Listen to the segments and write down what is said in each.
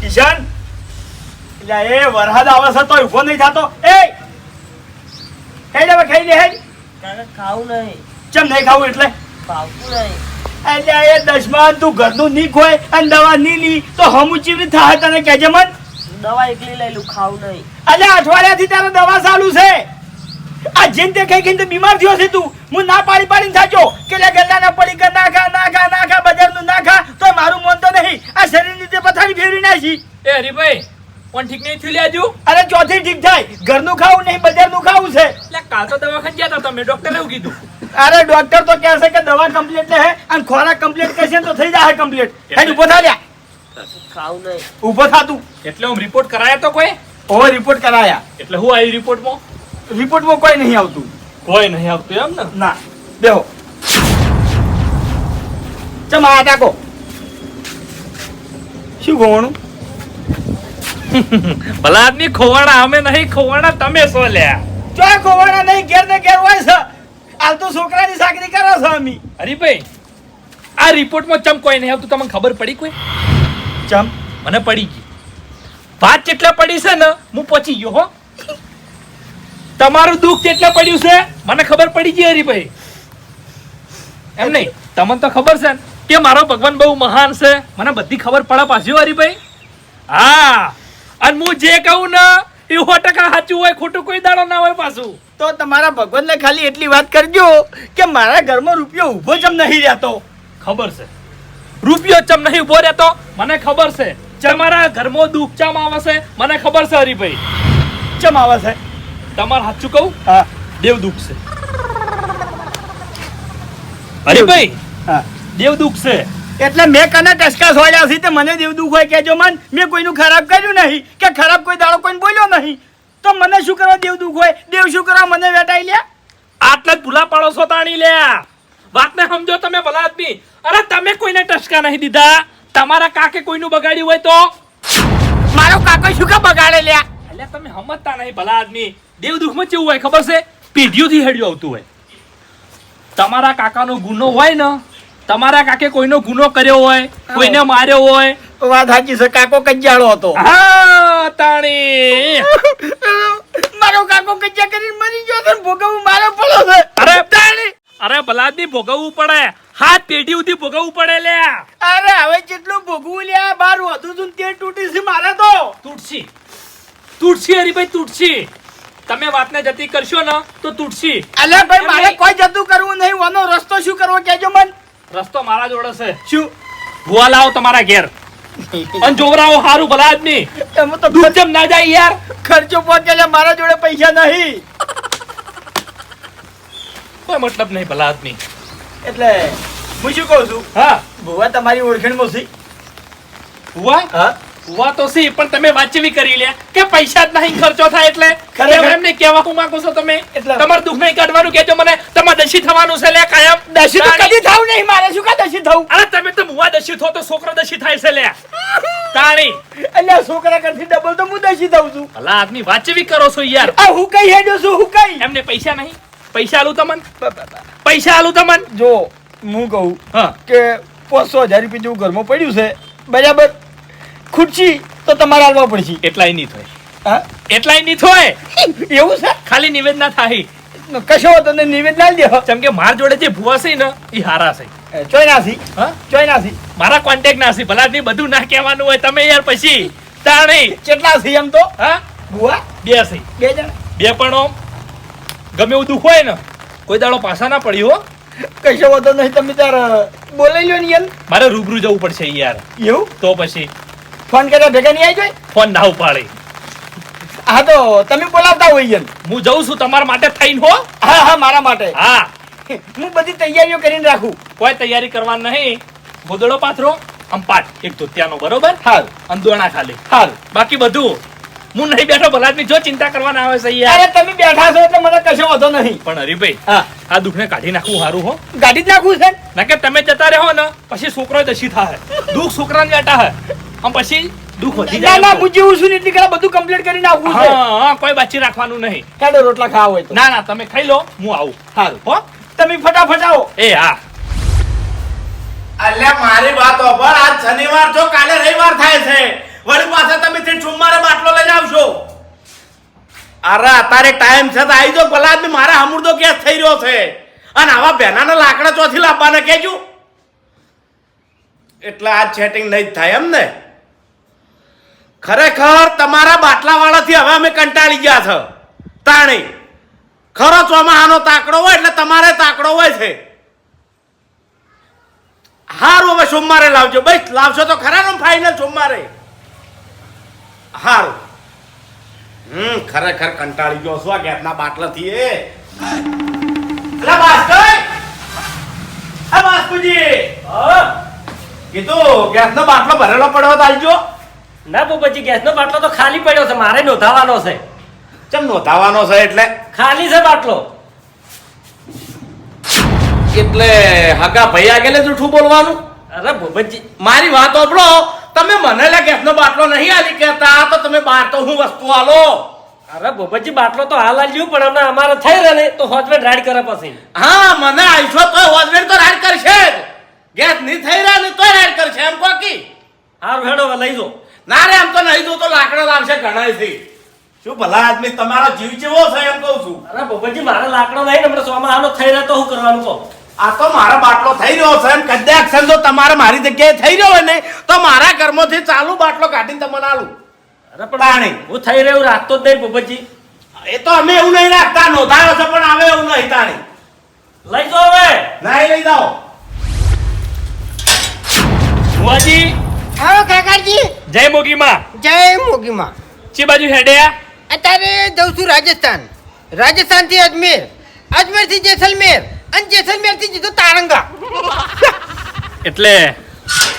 કિશન એટલે એ વરસાદ આવે છે તો ઊભો નહીં થતો. એ! ખાઈ હવે ખાઈ લે હે ખાવું નહીં. ચમ નહીં ખાવું એટલે? ભાવતું નહીં. એટલે એ દસમાં તું ઘરનું ની ખોય અને દવા નહીં લી તો હમું ચીવડી થાય તને કહેજે મન. દવા એકલી લઈ લઉં ખાવું નહીં. એટલે અઠવાડિયાથી તારે દવા ચાલુ છે. આ જેન તે ખાઈ ખાઈને તો બીમાર થયો છે તું. હું ના પાડી પાડીને થાચો કે લે ગલ્લા ના પડી કે ના ખા ના ખા ના ખા બજારનું ના ખા તો મારું મન તો નહીં. આ શરીરની તે પથારી ફેરવી નાખી. એ હરીભાઈ પણ ઠીક નહીં થયું લેજો અરે ચોથી ઠીક થાય. ઘરનું ખાવું નહીં બજારનું ખાવું છે. એટલે કાલ તો દવાખાને ગયા હતા તમે. ડોક્ટરે એવું કીધું. અરે ડોક્ટર તો કહે છે કે દવા કમ્પ્લીટ હે અને ખોરાક કમ્પ્લીટ કરશે તો થઈ જાય કમ્પ્લીટ હેડ ઊભો થા લ્યા. ખાવું નહીં. ઊભો થા તું. એટલે હું રિપોર્ટ કરાયા તો કોઈ? ઓ રિપોર્ટ કરાયા. એટલે હું આવી રિપોર્ટમાં રિપોર્ટમાં કોઈ નહીં આવતું. કોઈ નહીં આવતું એમ ને? ના. બેહો. ચમ આ ટાકો શું ખોવાનું? ભલા આદમી ખોવાણા અમે નહીં ખોવાણા તમે શું લ્યા. જો ખોવાણા નહીં ઘેર ને ઘેર હોય છે. હાલ તો છોકરાની સાકરી કરો છો અમી. હરીભાઈ આ રિપોર્ટમાં ચમ કોઈ નહીં આવતું? તમને ખબર પડી કોઈ? ચમ? મને પડી ગઈ. વાત જેટલા પડી છે ને હું પહોંચી ગયો હો. તમારું દુઃખ જેટલા પડ્યું છે મને ખબર પડી ગઈ હરીભાઈ એમ નહીં તમને તો ખબર છે કે મારો ભગવાન બહુ મહાન છે. મને બધી ખબર પડે પાછી હરીભાઈ હા અને હું જે કહું ને એ સો ટકા સાચું હોય ખોટું કોઈ દાડો ના હોય પાછું. તો તમારા ભગવાનને ખાલી એટલી વાત કરજો કે મારા ઘરમાં રૂપિયો ઊભો ચમ નહીં રહેતો. ખબર છે. રૂપિયો ચમ નહીં ઊભો રહેતો મને ખબર છે. તમારા ઘરમાં દુઃખ ચમ આવે છે મને ખબર છે હરીભાઈ ચમ આવે છે? તમારે સાચું કહું હા. દેવ દુઃખ છે. હરીભાઈ હા. દેવ દુઃખ છે. એટલે મેં કને ટસકા સોળ્યા છે તે મને દેવ દુઃખ હોય કેજો મન. મેં કોઈનું ખરાબ કર્યું નહીં કે ખરાબ કોઈ દાડો કોઈને બોલ્યો નહીં. તો મને શું કરવા દેવ દુઃખ હોય? દેવ શું કરવા મને વેટાઈ લ્યા આટલા જ ભૂલા પાડો છો તાણી લ્યા વાતને સમજો તમે ભલા આદમી. અરે તમે કોઈને ટસકા નહીં દીધા? તમારા કાકે કોઈનું બગાડ્યું હોય તો? મારો કાકો શું કે બગાડે લ્યા? એટલે તમે સમજતા નહીં ભલા આદમી. દેવ દુઃખમાં કેવું હોય ખબર છે? પેઢીઓથી હેડ્યું આવતું હોય. તમારા કાકાનો ગુનો હોય ને તમારા કાકે કોઈનો ગુનો કર્યો હોય કોઈને માર્યો હોય. વાત સાચી છે કાકો કજ્જાળો હતો. હા તાણી. મારો કાકો કજ્જા કરીને મરી ગયો છે ભોગવવું મારો પડો છે. અરે તાણી. અરે ભલા ભોગવવું પડે. હાથ પેઢી ઉધી ભોગવવું પડે લે અરે હવે જેટલું ભોગવું લે બાર વધુ તું તે તૂટી છે મારે તો. તૂટશી. તૂટશી હરીભાઈ તૂટશી તમે વાતને જતી કરશો ને તો તૂટશી અલ્યા ભાઈ મારે કોઈ જતું કરવું નહીં. વાનો રસ્તો શું કરવો કેજો મન. રસ્તો મારા જોડે છે. શું? ભુવા લાવો તમારા ઘેર. અને જોવરાઓ હારું ભલા આદમી. એમાં તો જેમ ના જાય યાર? ખર્ચો પહોંચે મારા જોડે પૈસા નહીં. કોઈ મતલબ નહીં ભલા આદમી. એટલે હું શું કહું છું? હા. ભુવા તમારી ઓળખાણમાં મોસી? ભુવા? હા. તો સી પણ તમે વાંચવી કરી લે. કે પૈસા જ નહીં ખર્ચો થાય એટલે. એમને કહેવા હું માંગુ છો તમે. એટલે- તમારું દુઃખ નહીં કાઢવાનું કેજો મને તમારે દશી થવાનું છે લે કાયમ. દશી તો કદી થવું નહીં મારે શું કા દશી થવું? અરે તમે તો મુવા દશી થો તો છોકરો દશી થાય છે લે. તાણી. એટલે છોકરા કરતી ડબલ તો હું દશી થઉં છું. ભલા આદમી વાંચવી કરો છો યાર. આ હું કઈ હેડો છું હું કઈ? એમને પૈસા નહીં. પૈસા આલું તમન? પૈસા આલું તમન? જો હું કહું કે પાંચસો હજાર રૂપિયા જેવું ઘરમાં પડ્યું છે બરાબર? ખુરશી તો તમારે હાલવા પડશે. એટલાય નહીં થાય. હા? એટલાય નહીં થાય? એવું છે? ખાલી નિવેદના થાય. કશો તને નિવેદના નિવેદ ના દે. જેમ કે માર જોડે જે ભૂવા છે ને એ હારા છે. ચોય નાસી હા? ચોય નાસી મારા કોન્ટેક્ટ નાસી ભલા બધું ના કહેવાનું હોય તમે યાર પછી. તાણી. કેટલા છે એમ તો? હા? ભૂવા? બે છે. બે જણ? બે પણ ઓમ ગમે એવું દુઃખ હોય ને કોઈ દાડો પાછા ના પડ્યો. કશો વધો નહીં તમે તાર બોલાઈ લો ને યાર. મારે રૂબરૂ જવું પડશે યાર. એવું? તો પછી. ફોન કર્યો ભેગા નહીં આવી જોઈ? ફોન ના ઉપાડી. હા તો તમે બોલાવતા હોય હું જઉં છું તમારા માટે થઈને હો. હા હા મારા માટે. હા. હું બધી તૈયારીઓ કરીને રાખું. કોઈ તૈયારી કરવાની નહીં. ગોદડો પાથરો અંપાટ એક ધોતિયાનો બરોબર? હાલ અંદોણા ખાલી. હાલ બાકી બધું. હું નહીં બેઠો ભલા જો ચિંતા કરવાના આવે છે યાર અરે તમે બેઠા છો એટલે મને કશો વાંધો નહીં. પણ હરીભાઈ હા. આ દુઃખને કાઢી નાખવું સારું હો. ગાડી જ નાખવું છે? ના કે તમે જતા રહો ને પછી છોકરો દશી થાય દુઃખ છોકરાને બેઠા હે. આમ પછી દુઃખ વધી ના ના હું જેવું છું એટલી કલા બધું કમ્પ્લીટ કરીને આવવું છે. હા કોઈ બાચી રાખવાનું નહીં. કાઢો રોટલા ખાવા હોય તો. ના ના તમે ખાઈ લો હું આવું. સારું હો? તમે ફટાફટ આવો. એ હા. અલ્યા મારી વાત હોભળ આજ શનિવાર છો કાલે રવિવાર થાય છે. વળી પાછા તમે તે સોમવારે બાટલો લઈ આવશો. અરે અત્યારે ટાઈમ છે તો આવી જાઓ ભલા આદમી મારા હમુરદો કેસ થઈ રહ્યો છે. અને આવા બેનાના લાકડા ચોથી લાવવાના કેજો એટલે આ ચેટિંગ નહીં જ થાય એમ ને? ખરેખર તમારા બાટલા વાળાથી હવે અમે કંટાળી ગયા છે. તાણી. ખરો ચોમાહાનો તાકડો હોય એટલે તમારે તાકડો હોય છે. હારું હવે સોમવારે લાવજો. બસ, લાવશો તો ખરા ને ફાઇનલ સોમવારે? હારું. હમ, ખરેખર કંટાળી ગયો છો આ ગેસના બાટલાથી એ. અલા બાસ્કર આ બાસ્કુજી કીધું ગેસનો બાટલો ભરેલો પડ્યો તો આવજો ના પોપટજી ગેસનો બાટલો તો ખાલી પડ્યો છે મારે નોંધાવાનો છે. ચમ નોંધાવાનો છે એટલે? ખાલી છે બાટલો. એટલે હગા ભાઈ આગેલે જૂઠું બોલવાનું? અરે પોપટજી મારી વાત સાંભળો તમે મને લે ગેસનો બાટલો નહીં આલી કહેતા તો તમે બહાર તો હું વસ્તુ આલો? અરે પોપટજી બાટલો તો હાલ આલ્યું પણ હમણાં અમારે થઈ રહે ને તો હોજમેન્ટ રાઈડ કરે પછી. હા મને આવશો તો હોજમેન્ટ તો રાઈડ કરશે જ. ગેસ નહીં થઈ રહ્યા ને તો રાઈડ કરશે એમ કોકી હાર ભેડો લઈ જો. ના રે આમ તો નહીં જોતો લાકડા લાવશે ઘણા થી શું ભલા આદમી તમારો જીવ ચેવો છે એમ કહું છું. અરે પોપટજી મારે લાકડો નહીં ને હમણાં સોમાં આનો થઈ રહ્યો તો શું કરવાનું કહો? આ તો મારો બાટલો થઈ રહ્યો છે એમ કદાચ છે જો તમારે મારી જગ્યાએ થઈ રહ્યો હોય ને તો મારા ઘરમાંથી ચાલુ બાટલો કાઢીને તમને આલું. અરે તાણી. પણ. હું થઈ રહ્યું રાખતો જ નહીં પોપટજી એ તો અમે એવું નહીં રાખતા નોંધાયો છે પણ આવે એવું નહીં તાણી. લઈ જાઓ હવે. નહીં લઈ જાઓ. ભુવાજી આવો કાકાજી. જય મોગીમાં. જય મોગીમાં. ચી બાજુ હેડ્યા અત્યારે જઉં છું રાજસ્થાન. રાજસ્થાનથી અજમેર. અજમેરથી જેસલમેર. અને જેસલમેરથી સીધો તારંગા. એટલે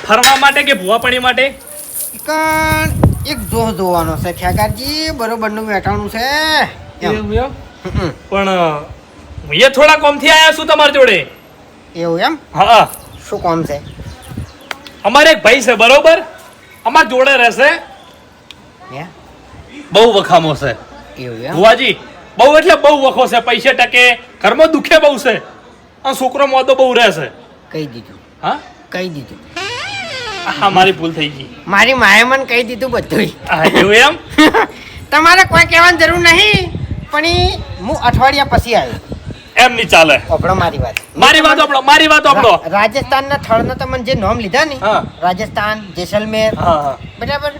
ફરવા માટે કે ભૂવાપણી માટે? કણ એક જો જોવાનો છે ખેગારજી બરોબરનું વેટાણું છે પણ હું એ થોડા કોમથી આવ્યા છું તમારી જોડે. એવું એમ? હા. શું કોમ છે? અમારે એક ભાઈ છે બરોબર? અમાર જોડે રહેશે? બહુ વખામો છે. ભુવાજી બહુ એટલે બહુ વખો છે પૈસે ટકે. ઘરમાં દુખે બહુ છે. આ છોકરો મોદો બહુ રહેશે કહી દીધું. હા? કહી દીધું. હા મારી ભૂલ થઈ ગઈ. મારી માએ મને કહી દીધું બધું એવું એમ? તમારે કોઈ કહેવાની જરૂર નહીં પણ હું અઠવાડિયા પછી આવ્યો એમ નહીં ચાલે. ઓપડો મારી વાત. મારી વાત આપણો મારી વાત આપણો રાજસ્થાનના થળના તમને જે નામ લીધા ને રાજસ્થાન જેસલમેર બરાબર?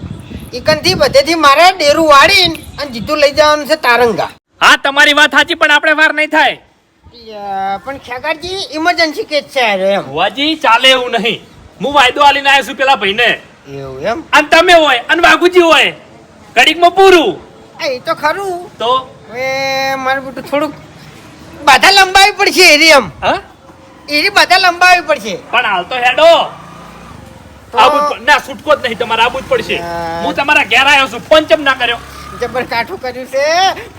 એકનથી બધેથી મારે ડેરું વાળીને અને જીતું લઈ જવાનું છે તારંગા. હા તમારી વાત સાચી પણ આપણે વાર નહીં થાય. પણ ખેગારજી ઇમરજન્સી કેસ છે એમ. ભુવાજી ચાલે એવું નહીં. હું વાયદો આલીને આવ્યો છું પેલા ભાઈને. એવું એમ? અને તમે હોય અને વાઘુજી હોય. ઘડીકમાં પૂરું. એ તો ખરું. તો? એ મારે બધું થોડુંક બાધા લંબાવી પડશે એરી એમ. હા? એરી બધા લંબાવી પડશે. પણ હાલ તો હેડો. આબુ ના છૂટકો જ નહીં તમારે આબુ જ પડશે. હું. તમારા ઘેર આવ્યો છું ફોન ચમ ના કર્યો? જબર કાઠું કર્યું છે.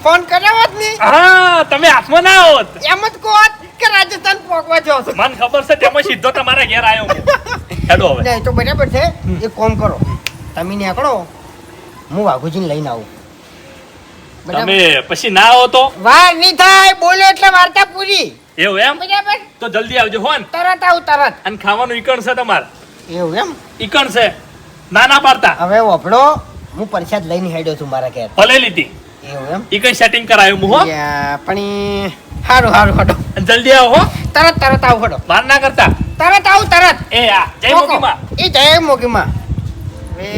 ફોન કર્યો હોત નહીં હા તમે હાથમાં ના હોત. એમ જ કહો કે રાજસ્થાન પહોંચવા છો. મને ખબર છે તેમાં સીધો તમારા ઘેર આવ્યો હેડો હવે. નહીં તો બરાબર છે. એક કોમ કરો. તમે નીકળો. હું વાઘુજીને લઈને આવું. તમે પછી ના આવો તો? વાર નહીં થાય બોલો એટલે વાર્તા પૂરી. એવું એમ? બરાબર. તો જલ્દી આવજો હોન તરત આવું તરત. અને ખાવાનું ઈકણ છે તમારે. એવું એમ? ઈકણ છે. ના ના પાડતા. હવે વફડો હું પરસાદ લઈને હેડ્યો છું મારા ઘેર. ભલે લીધી. એવું એમ? ઈકણ સેટિંગ કરાયું હું હો. પણ હારું હારું હડો. અને જલ્દી આવો હો. તરત તરત આવું હડો. વાર ના કરતા. તરત આવું તરત. એ આ જય. મોગીમાં. એ જય મોગીમાં. હવે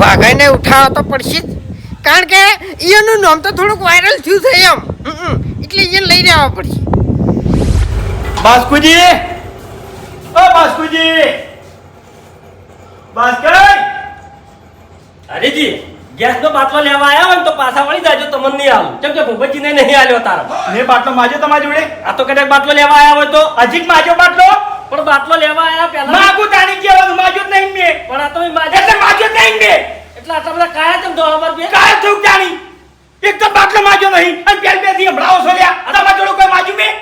વાઘાઈને ઉઠાવવા તો પડશે જ. કારણ કે એનું નામ તો થોડુંક વાયરલ થયું છે એમ. એટલે એને લઈને આવવા પડશે. બાસ્કુજી! ઓ બાસ્કુજી! બાસ્કર! હરીજી ગેસનો બાટલો લેવા આવ્યા હોય ને તો પાછા વળી જાજો તમને નહીં આવું. કેમ કે ને નહીં આલ્યો તારા. મેં બાટલો માજો તમારી જોડે? આ તો કદાચ બાટલો લેવા આવ્યા હોય તો હજી માજો બાટલો. પણ બાટલો લેવા આવ્યા પહેલા માગું તાણી કહેવાનું માજો જ નહીં મેં. પણ આ તો માજો એટલે માજો જ નહીં મેં. એટલે આટલા બધા કાયા કેમ તો અમાર બે કાયા થયું જાણી એક તો બાટલો માજો નહીં અને પેલ બેથી હમણાં છો લ્યા. તમારા જોડે કોઈ માજુ મેં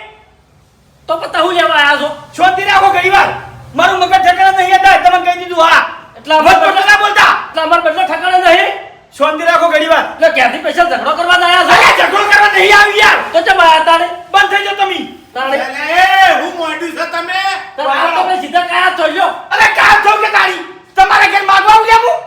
તો પતા હું લેવા આવ્યા છો. છોતી રાખો ઘણી વાર મારું મગજ ઠેકાણા નહીં હતા તમે કહી દીધું હા. એટલે અમર પટલા ના બોલતા. એટલે અમાર બદલો ઠકાણે નહીં. શોધી રાખો ઘણી વાર એટલે ક્યાંથી પૈસા ઝઘડો કરવા આવ્યા છો? ઝઘડો કરવા નહીં આવી યાર. તો ચમ આયા તારે? બંધ થઈ જાઓ તમે. તારે? હું મોડ્યું છે તમે? તારે આ તો સીધા કાયા થઈ લ્યો. અરે કામ થયું કે તારી? તમારે ઘેર માગવા આવું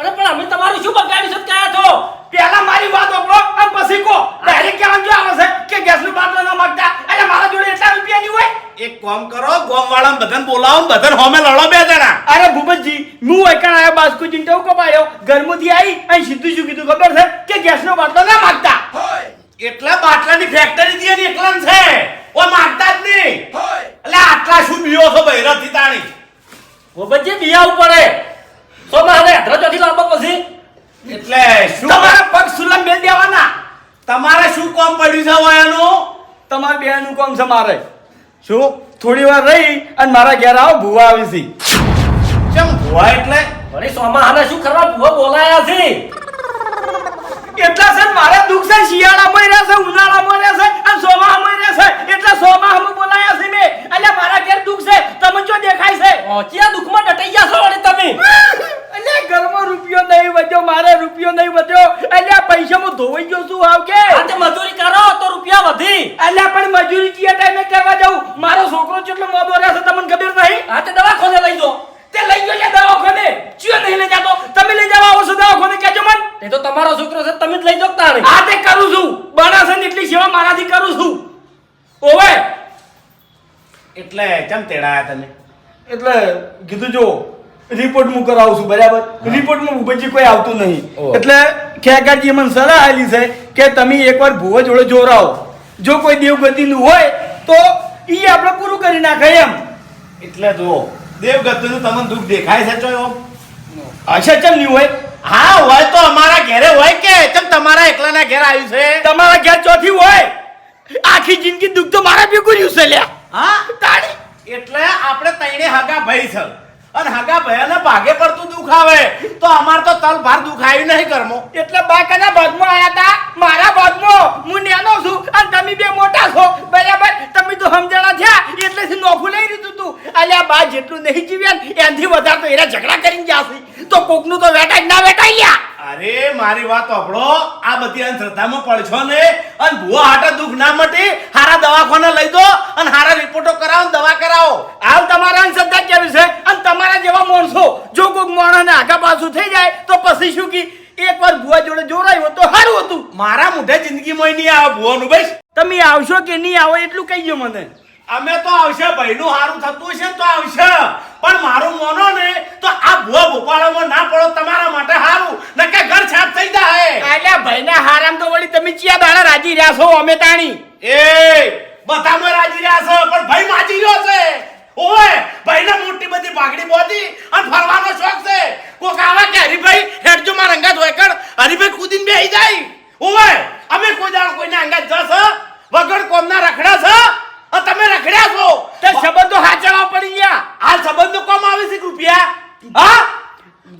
અરે પણ અમે તમારું શું બગાડી શકતા છો? પહેલા મારી વાત ઓકળો અને પછી કો ડાયરેક્ટ કહેવાનું જો આવે છે? કે ગેસનું બાટલો ન માગતા. એટલે મારા જોડે એટલા રૂપિયા ની હોય. એક કામ કરો ગોમ વાળા બધાને બોલાવો બધાને હોમે લડો બે જણા. અરે ભૂપતજી હું એકણ આયો બાસ્કુ ચિંટવ કપાયો ઘરમાંથી આવી અહીં સીધું શું કીધું ખબર છે? કે ગેસ ગેસનો બાટલો ના માગતા. એટલા બાટલાની ફેક્ટરી દીએ ને એકલા છે ઓ માગતા જ નહીં. એટલે આટલા શું બીઓ છો બૈરાથી તાણી? ભૂપતજી બિયા ઉપર પડે સોમાને અધરો ચોથી લાંબો પછી એટલે શું? તમારા પગ સુલમ મેલ દેવાના. તમારે શું કામ પડ્યું છે હવે તમારે બેનું કામ છે મારે. શું? થોડી વાર રહી અને મારા ઘેર આવો ભૂવા આવી છે. કેમ ભૂવા એટલે? અરે સોમા હાલે શું કરવા ભૂવા બોલાયા છે? એટલા ને મારે દુઃખ છે શિયાળામાં રહેશે ઉનાળામાં રહેશે અને ચોમાસામાં રહેશે એટલા ચોમાસામાં બોલાયા છે મેં એટલે મારા ઘેર દુઃખ છે તમને જો દેખાય છે ઓચિયા દુઃખમાં ડટાઈ ગયા છો વળી તમે એટલે ઘરમાં રૂપિયો નહીં વધ્યો મારે રૂપિયો નહીં વધ્યો એટલે આ પૈસામાં ધોવાઈ ગયો શું આવ કે આ તે મજૂરી કરો તો રૂપિયા વધી એટલે પણ મજૂરી કયા ટાઈમે કરવા જાઉં મારો છોકરો કેટલો મોદો રહેશે તમને ખબર નહીં આ તે દવાખાને લઈ દો તે લઈ ગયો છે દવાખાને ચિયો નહીં લઈ જાતો તમે લઈ જવા આવો છો દવાખાને કહેજો મન એ તો તમારો છોકરો છે તમે જ લઈ જાઓ તાણે આ તે કરું છું બનાસે ને એટલી સેવા મારાથી કરું છું ઓવે એટલે કેમ તેડાયા તમે એટલે કીધું જો રિપોર્ટ હું કરાવું છું બરાબર? રિપોર્ટમાં ઉભજી કોઈ આવતું નહીં. એટલે ખેગારજી મને સલાહ આલી છે કે તમે એકવાર ભૂવો જોડે જોરાવો. જો કોઈ દેવગતિનું હોય તો એ આપણે પૂરું કરી નાખે એમ. એટલે જુઓ દેવગતિનું તમને દુઃખ દેખાય છે ચોયો? અચ્છા ચમ નહીં હોય? હા હોય તો અમારા ઘેરે હોય કે? ચમ તમારા એકલાના ઘેર આવ્યું છે? તમારા ઘેર ચોથી હોય? આખી જિંદગી દુઃખ તો મારા ભેગું રહ્યું છે લ્યા. હા? તાળી એટલે આપણે તઈને હગા ભાઈ છે. અને હગા ભયાને ભાગે પડતું દુઃખ આવે. તો અમાર તો તલ ભાર દુઃખ નહીં ઘરમાં. એટલે બાકાના ભાગમાં આયા તા મારા ભાગમાં. હું નાનો છું અને તમે બે મોટા છો. બરાબર? તમે તો સમજણા થયા. એટલે નોખું લઈ લીધું તું. અલ્યા બા જેટલું નહીં જીવ્યા એનાથી વધારે તો એના ઝઘડા કરીને છે. તો કોકનું તો વેટાય ના વેટાઈ ગયા અરે મારી વાત આપણો આ બધી અંધશ્રદ્ધામાં પડશો ને અને ભૂવા હાટે દુઃખ ના મટી હારા દવાખાને લઈ દો અને હારા રિપોર્ટો કરાવો ને દવા કરાવો હાલ તમારા અંધશ્રદ્ધા કેવી છે અને તમારા જેવા માણસો જો કોઈક માણસને આગા પાછું થઈ જાય તો પછી શું કી એકવાર ભુવા જોડે જોડાયું હોત તો સારું હતું મારા મોઢે જિંદગીમાં નહીં આવે ભુવાનું ભાઈ તમે આવશો કે નહીં આવો એટલું કહીજો મને. અમે તો આવશે ભાઈનું હારું થતું હશે તો આવશે. પણ મારું મોનો ને તો આ ભુવા ભોપાળામાં ના પડો તમારા માટે હારું. નકે ઘર છાપ થઈ જાય. અલ્યા ભાઈના હારામ તો વળી તમે ચિયા દાડા રાજી રહ્યા છો અમે તાણી. એ બધામાં રાજી રહ્યા છો પણ ભાઈ માજી રહ્યો છે. ઓય ભાઈને મોટી બધી પાઘડી બોધી અને ફરવાનો શોખ છે. કોક આવા કે હરીભાઈ હેડજો માં રંગા હોય હરીભાઈ હરીભાઈ કૂદીને બેહી જાય. ઓય અમે કોઈ દાડો કોઈના અંગાત જશ વગર કોમના રખડા છે તમે રખડ્યા છો? તે સંબંધો હાચવા પડી ગયા. આ સંબંધો કોમ આવે છે રૂપિયા? હા?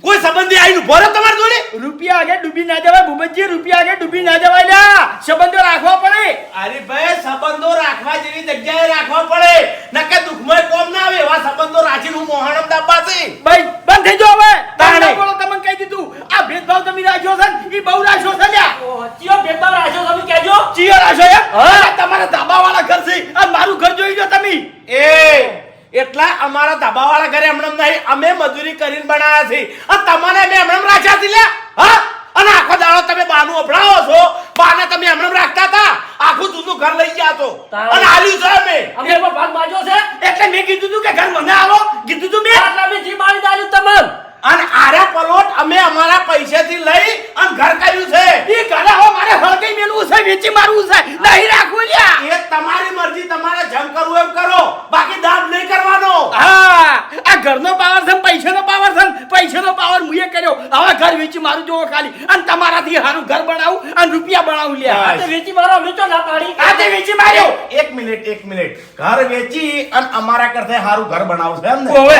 કોઈ સંબંધી આઈ ઊભો ભરો તમારી જોડે? રૂપિયા આગળ ડૂબી ના જવાય ભૂપતજી રૂપિયા આગે ડૂબી ના જવાય લ્યા. સંબંધો રાખવા પડે. અરે ભાઈ સંબંધો રાખવા જેવી જગ્યાએ રાખવા પડે નકે દુઃખમય કોમ ના આવે એવા સંબંધો રાખીને હું મોહણમ દાબા છે ભાઈ બંધ થઈ જાઓ હવે તાણે. તાણે બોલો તમને કહી દીધું આ ભેદભાવ તમે રાખ્યો છે ને ઈ બહુ રાખ્યો છે લ્યા ઓચિયો ભેદભાવ રાખ્યો તમે કહેજો ચિયો રાખ્યો એમ હા. અલા, તમારા ધાબા વાળા ઘર છે અને મારું ઘર જોઈ લો તમે એ એટલા અમારા ધાબાવાળા ઘરે હમણાં નહીં અમે મજૂરી કરીને બનાવ્યા છે. આ તમને મેં હમણાં રાખ્યા છે હા? અને આખો દાડો તમે બાનું અભડાવો છો? બાને તમે હમણાં રાખતા હતા? આખું જૂનું ઘર લઈ ગયા તારે. અને આલ્યું છે મે અમે પણ ભાગ માગ્યો છે? એટલે મેં કીધું તું કે ઘર મને આવો. કીધું તું મેં. એટલે મેં જી મારી દાલ્યું તમને. અને આરે પલોટ અમે અમારા પૈસેથી લઈ અને ઘર કર્યું છે. ઈ ઘરે હો મારે હળગઈ મેલવું છે વેચી મારવું છે નહીં રાખવું લ્યા એ તમારી મરજી તમારે જેમ કરવું એમ કરો બાકી દાબ નહીં કરવાનો હા આ ઘરનો પાવર છે ને પૈસાનો પાવર છે ને પૈસાનો પાવર મુએ કર્યો હવે ઘર વેચી મારું જોવો ખાલી. અને તમારાથી હારું ઘર બનાવું અને રૂપિયા બનાવું લે આ તે વેચી મારો અમે ના પાડી. આ તે વેચી માર્યો. એક મિનિટ એક મિનિટ. ઘર વેચી અને અમારા કરતા હારું ઘર બનાવશે એમ ને? ઓવે.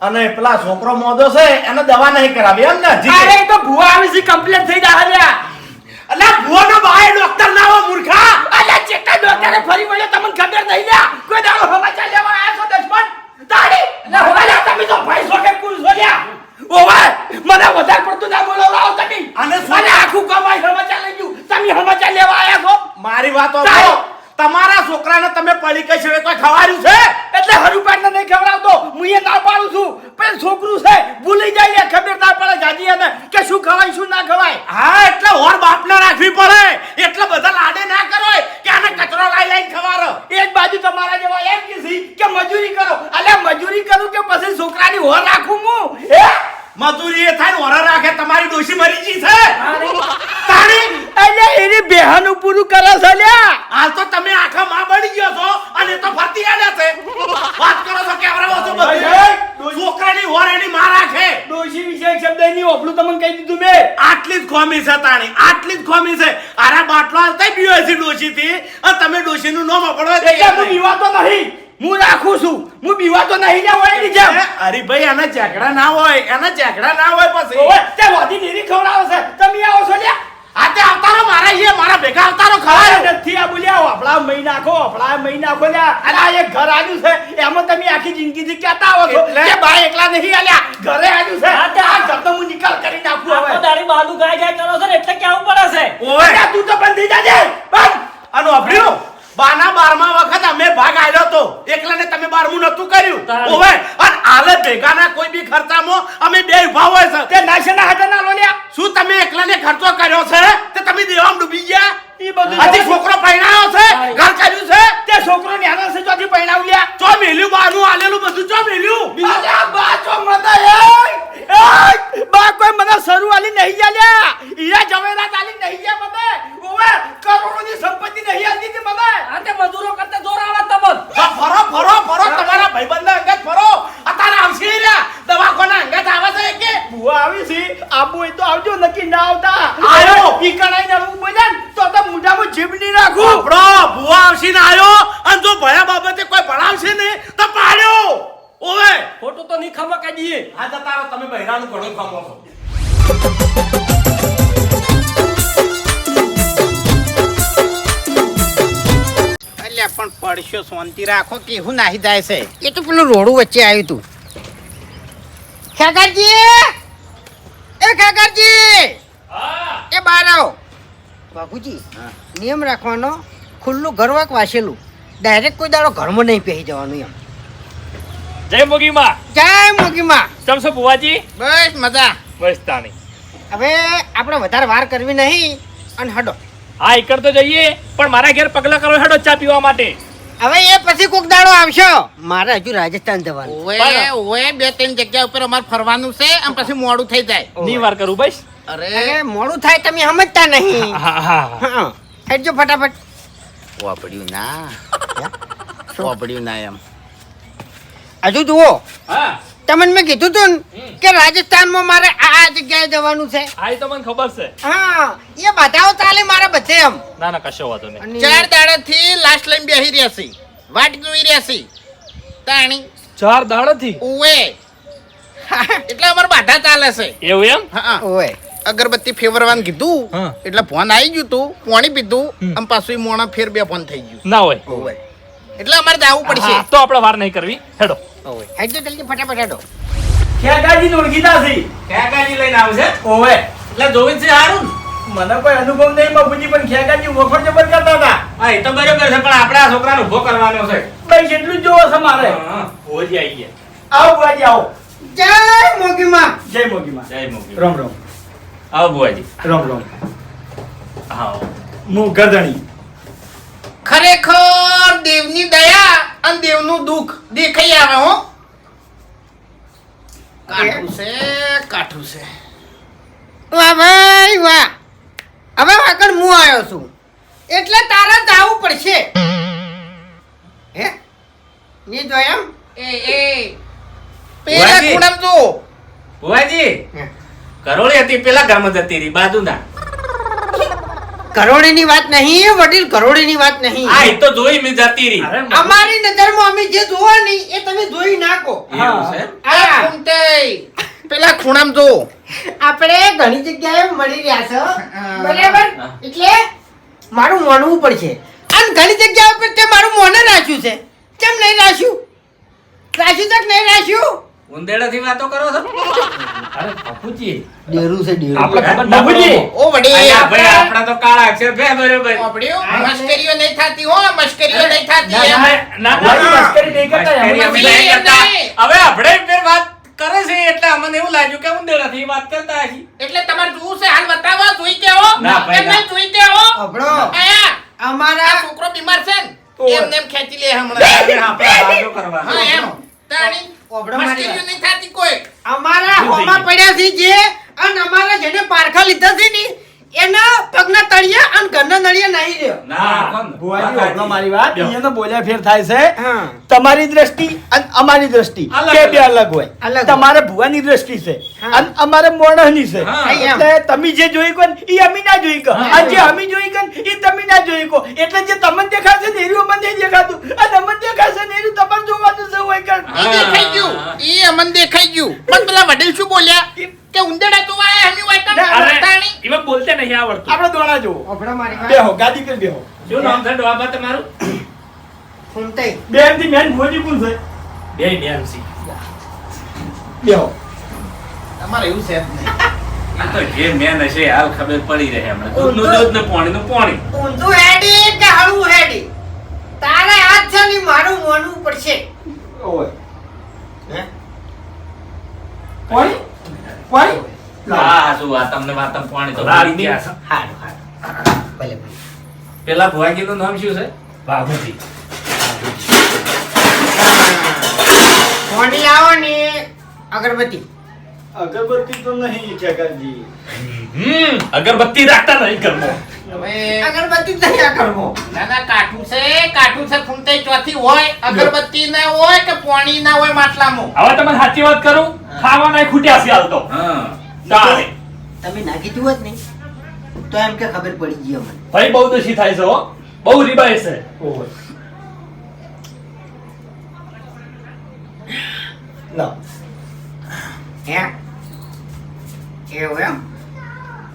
અને પેલા છોકરો મોદો છે એને દવા નહીં કરાવી એમ ને? અરે તો ભૂવા આવી છે કમ્પ્લેટ થઈ જાય લ્યા અલા ભુવાનો ભાઈ ડોક્ટર ના હો મૂર્ખા. અલ્યા ચેટા ડોક્ટરે ફરી વળ્યો તમને ખબર નહીં લ્યા. કોઈ દાડો સમાચાર લેવા આયા છો દશમન એટલે હોવાલા તમે તો ભાઈ છો કે પુરુષ છો લ્યા ઓવે મને વધારે પડતું ના બોલો લાવો તમે અને શું? અને આખું કમાઈ સમાચાર લઈ ગયું તમે સમાચાર લેવા આયા છો મારી વાતો તાળી. તમારા છોકરાને તમે પડી કઈ છે કોઈ ખવાર્યું છે એટલે હરુપાટને નહીં ખવડાવતો હું એ ના પાડું છું પણ છોકરું છે ભૂલી જાય લે, ખબર ના પડે જાજી એને કે શું ખવાય શું ના ખવાય હા એટલે ઓર બાપને રાખવી પડે એટલે બધા લાડે ના કરોય કે આને કચરો લાઈ લાઈને ખવારો એક બાજુ તમારા જેવા એમ કીધી કે મજૂરી કરો અલ્યા મજૂરી કરો હે મજૂરી એ થાય ને વરા રાખે તમારી ડોશી મરી ગઈ છે તાણી એટલે એની બેહાનું પૂરું કરે છે લ્યા હાલ તો તમે આખા માં બની ગયો છો અને એ તો ફરતી આડે છે વાત કરો છો કેવરા છો ભાઈ, બધું છોકરાની હોર એની માં રાખે ડોશી વિશે એક શબ્દ નહીં ઓપલું તમને કહી દીધું મેં. આટલી જ ખોમી છે તાણી આટલી જ ખોમી છે. આરા બાટલો આવતા બીયો છે ડોશી થી તમે ડોશી નું નામ અપડવા એટલે હું બીવાતો નહીં. હું રાખું છું. હું બીવાતો નહીં લ્યા હોય એની જેમ. ભાઈ એના ઝઘડા ના હોય એના ઝઘડા ના હોય પછી. તે વાદી નીરી ખવડાવે છે. તમે આવો છો લ્યા. આ તે અવતારો મારા અહીંયા મારા ભેગા અવતારો ખવાય નથી આ બોલ્યા આપણા મહી નાખો આપણા મહી નાખો લ્યા. અને આ એક ઘર આવ્યું છે એમાં તમે આખી જિંદગીથી કહેતા આવો છો? કે ભાઈ એકલા નહીં આલ્યા ઘરે આવ્યું છે. આતે આ ઘર તો હું નિકાલ કરી નાખું હવે. તારી બાદુ ગાય ગાય કરો છો ને એટલે કેવું પડે છે? ઓય. તું તો બંધી જાજે. બંધ. અને અભર્યું બાના બારમા વખત અમે ભાગ આલ્યો તો. એકલાને તમે બારમું નતું કર્યું. ઓવે અને આલે ભેગાના કોઈ બી ખર્ચામાં અમે બે ઊભા હોય છે. તે નાશના ના લો લ્યા શું તમે એકલાને ખર્ચો કર્યો છે તે તમે દેવામાં ડૂબી ગયા એ બધું હજી છોકરો પહેણાયો છે ઘર કર્યું છે? તે છોકરો ન્યાનો છે ચોથી પહેણાવ લ્યા. ચો મેલ્યું બાનું આલેલું બધું ચો મેલ્યું. બીજા બા ચો એય! એય! બા કોઈ મને સરું આલી નહીં જાલ્યા પણ શાંતિ રાખો કે હું નાહી જાય છે. એ તો પેલું રોડું વચ્ચે આવ્યું તું. ખેગરજી એ ખેગરજી એ બહાર આવો. બાપુજી નિયમ રાખવાનો ખુલ્લું ઘર વાક વાસેલું. ડાયરેક્ટ કોઈ દાડો ઘરમાં નહીં પહેરી જવાનું એમ. જય મોગીમાં. જય મોગીમાં. ચમસો બુવાજી બસ મજા. બસ તાણી. હવે આપણે વધારે વાર કરવી નહીં. અને હડો. હા એકડ તો જઈએ પણ મારા ઘેર પગલા કરો હેડો ચા પીવા માટે. હવે એ પછી કોક દાડો આવશો. મારે હજુ રાજસ્થાન જવાનું ઓએ ઓએ બે ત્રણ જગ્યા ઉપર અમારે ફરવાનું છે અને પછી મોડું થઈ જાય. ની વાર કરું ભાઈ અરે. અરે મોડું થાય તમે સમજતા નહીં. હા હા હા. હા. હેડજો ફટાફટ. વાપડ્યું ના. વાપડ્યું ના એમ. હજુ જુઓ. હા. તમને મેં કીધું તું ને કે રાજસ્થાનમાં મારે આ આ જગ્યાએ જવાનું છે. હા એ તો મને ખબર છે. હા એ બતાવો ચાલે મારે બધે એમ. ના ના કશો વાતો નહીં. ચાર દાડાથી લાસ્ટ લઈને બેહી રહ્યા છે વાટ જોઈ રહ્યા છે તાણી. ચાર દાડાથી? ઓએ એટલે અમારે બાધા ચાલે છે. એવું એમ? હા ઓએ અગરબત્તી ફેવરવાનું કીધું. એટલે ફોન આવી ગયું તું પોણી પીધું આમ પાછું મોણા ફેર બે ફોન થઈ ગયું. ના હોય. એટલે અમારે જવું પડશે. તો આપણે વાર નહીં કરવી. હેડો. ઓય હેડજો જલ્દી ફટાફટ હેડો. ખેગાજી ઓળખીતા છે. ખેગાજી લઈને આવશે ઓવે. એટલે જોવી છે સારું મને કોઈ અનુભવ નહીં બાપુજી પણ ખેગાજી વખોડ જબર કરતા હતા. હા એ તો બરોબર છે પણ આપણે આ છોકરાને ઊભો કરવાનો છે. ભાઈ એટલું જ જોવો છે મારે. હોજી આવી ગયા. આવો બુઆજી આવો. જય મોગીમાં. જય મોગીમાં. જય મોગી રામ રામ. આવો બુવાજી રામ રામ. હા હું. ગરદણી ખરેખર દેવની દયા અને દેવનું દુઃખ દેખાઈ આવે હો. કાઠું છે કાઠું છે. વાહ ભાઈ વાહ. હવે આગળ હું આવ્યો છું. એટલે તારે જવું પડશે. હે? ની જો એમ? એ એ. પેલા. ખૂણામ જો બુવાજી કરોળી હતી પેલા ઘરમાં હતી રી બાજુના. કરોડીની વાત નહીં વડીલ કરોડીની વાત નહીં. આ એ તો જોઈ મેં જતી રહી અમારી નજરમાં અમે જે જોવાની એ તમે જોઈ નાખો. છે? આ હા. પેલા ખૂણામ જો આપણે ઘણી જગ્યાએ મળી રહ્યા છો. બરાબર? એટલે મારું માનવું પડશે. અને ઘણી જગ્યા ઉપર તે મારું મોને રાખ્યું છે. કેમ નહીં રાખ્યું? રાખ્યું તક નહીં રાખ્યું? ઉંદેડાથી વાતો કરો છો? અરે બાપુજી. ડેરું છે આપણે ખબર ના બાપુજી. ઓ વડી ભાઈ આપણા તો કાળા અક્ષર બે બરોબર. ઓપડ્યો મશ્કરીઓ નહીં થાતી હો મશ્કરીઓ નહીં થાતી. ના ના મસ્કરી નહીં કરતા અમે નહીં, નહીં કરતા. હવે આપણે ફેર વાત કરે છે એટલે અમને એવું લાગ્યું કે ઉંદેડાથી વાત કરતા હશી. એટલે તમારે જોવું છે હાલ બતાવો જોઈ કે હો. ના, ભાઈ, નહીં જોઈ કે હો. અભડો. અમારા છોકરો બીમાર છે ને. એમને એમ ખેંચી લે હમણાં. આપણે બાજો કરવા. હા એમ. તાણી. ઓભળો મારી. નહીં થાતી કોઈ અમારા હોમાં પડ્યા છે જે અને અમારા જેને પારખા લીધા છે ને એના પગના તળિયા અને ઘરના નળિયા નહીં રહ્યો. ના ભુવાજી મારી વાત. અહીંયાનો બોલ્યા ફેર થાય છે. તમારી દ્રષ્ટિ અને અમારી દ્રષ્ટિ કે બે અલગ. હોય. તમારે ભુવાની દ્રષ્ટિ છે અને અમારે મોણહની છે. એટલે તમે જે જોઈ કો ને, ઈ અમે ના જોઈ કો આ અને જે અમે જોઈ કો ને, ઈ તમે ના જોઈ કો એટલે જે તમને દેખાશે ને એરું અમને નહીં દેખાતું. અને અમને દેખાશે ને એરું તમારે જોવાનું છે હોય કણ. ઈ દેખાઈ ગયું. એ અમને દેખાઈ ગયું. પણ પેલા વડીલ શું બોલ્યા? કે ઉંદરડા તો આયા હમી વાયકા તો રતાણી એમાં બોલતે નહીં આવડતું આપણે દોણા જો ઓભળો મારી બેહો ગાદી પર બેહો. જો નામ છે ડોબા તમારું? ફૂમતાઈ બેનથી મેન ભુવાજી કોણ છે? બે બેનસી બેહો. તમારે એવું છે નહીં. આ તો જે મેન હશે હાલ ખબર પડી રહે હમણાં. દૂધનું દૂધ ને પાણીનું પાણી. ઊંધું હેડી કે હળવું હેડી? તારે હાથ છે ને મારું મોનવું પડશે. ઓય. હે? પાણી? પાણી હા શું આ તમને વાતમ પાણી તો ભૂલી ગયા. હારું હારું. ભલે પેલા ભુવાજીનું નામ શું છે? બાબુજી. મોની આવો ને? અગરબત્તી. અગરબત્તી તો નહીં જગનજી હમ અગરબત્તી રાખતા નહીં ઘરમાં. હવે અગરબત્તી આ કરવો ના ના કાઠું છે કાઠું છે ખૂંટે ચોથી હોય અગરબત્તી ના હોય કે પાણી ના હોય માટલામાં? હવે તમે સાચી વાત કરું? ખાવાના ખૂટ્યા છે હાલ તો. ચાલે. તમે ના કીધું હોત ને તો એમ કે ખબર પડી ગઈ અમને. ભાઈ બહુ દોષી થાય છે હો. બહુ રીબાય છે. હે? એવું એમ?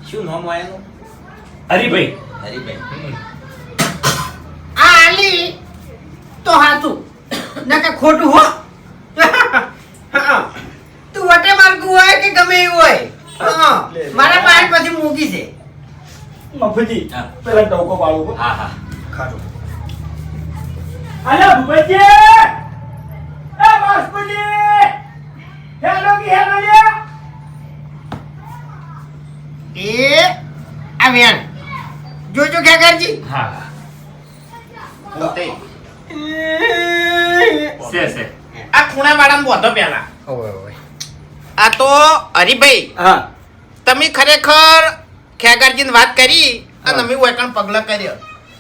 શું નામ હોય એનું? હરીભાઈ. હરીભાઈ. આ આલી તો હાચું. ના કે ખોટું હો. હા. તું વટે માર્ગું હોય કે ગમે એવું હોય? હા. મારા પાંચ પછી મૂકી છે. મફજી હા. પેલા ટોકો પાડો હા. હા ખાજો અલા ભૂપતજી. એ બાસ્પુજી હેલો કી હેલો લે. એ આ વેણ. જોજો ખેકરજી હા. ફૂમતાઈ, છે સે આ ખૂણા વાળામાં બોધો પેલા ઓય ઓય આ તો હરિભાઈ હા. તમે ખરેખર ખેગારજીને વાત કરી અને અમે વેકણ પગલા કર્યો.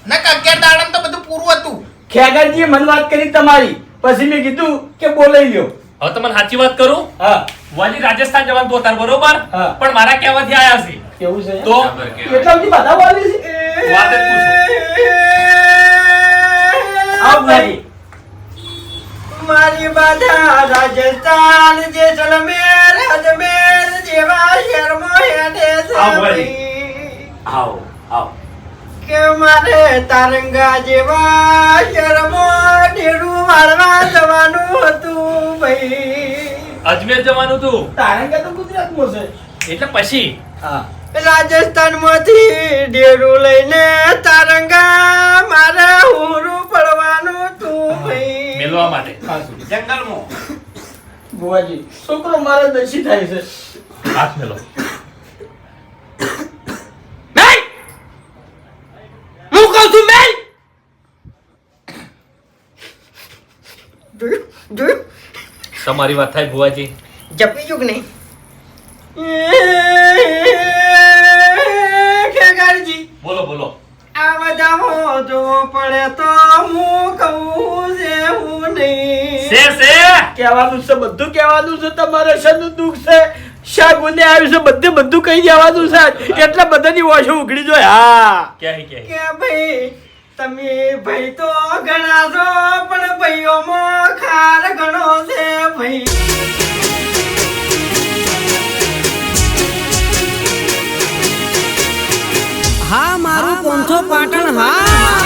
ના કે અગિયાર દાડમ તો બધું પૂરું હતું. ખેગારજીએ મને વાત કરી તમારી. પછી મેં કીધું કે બોલાઈ લ્યો. હવે તમને સાચી વાત કરું? હા. વાલી રાજસ્થાન જવાનું તો તાર બરોબર હા. પણ મારા કહેવાથી આયા છે. કેવું છે? તો એટલા બધી બધા વાલી છે? વાત પૂછો. આવ ભાઈ મારી બાધા રાજસ્થાન જેસલમેર અજમેર જેવા શહેરમાં હેડે આવો આવો આવો. કે મારે તારંગા જેવા શહેરમાં ઢેરું મારવા જવાનું હતું ભાઈ. અજમેર જવાનું હતું? તારંગા તો ગુજરાતમાં છે. એટલે પછી? હા. રાજસ્થાનમાંથી ઢેરું લઈને તારંગા મારે હુરું પડવાનું તું ભાઈ. મેલવા માટે. જંગલમાં. બુવાજી છોકરો મારે દશી થાય છે. હાથ મેલો. હું કહું છું મેલ! જોયું જોયું તમારી વાત થાય ભુવાજી. જપી ચૂક નહીં? કહેવાનું છે બધું કહેવાનું છે તમારે શેનું દુઃખ છે? શા ગુને આવ્યું છે? બધે બધું કહી દેવાનું છે. એટલે બધાની ઓછો ઉઘડી જોય. હા. કે ભાઈ તમે ભાઈ તો ઘણા છો પણ ભાઈઓમાં ખાર ઘણો છે ભાઈ. હા મારું પોંચો પાટણ હા.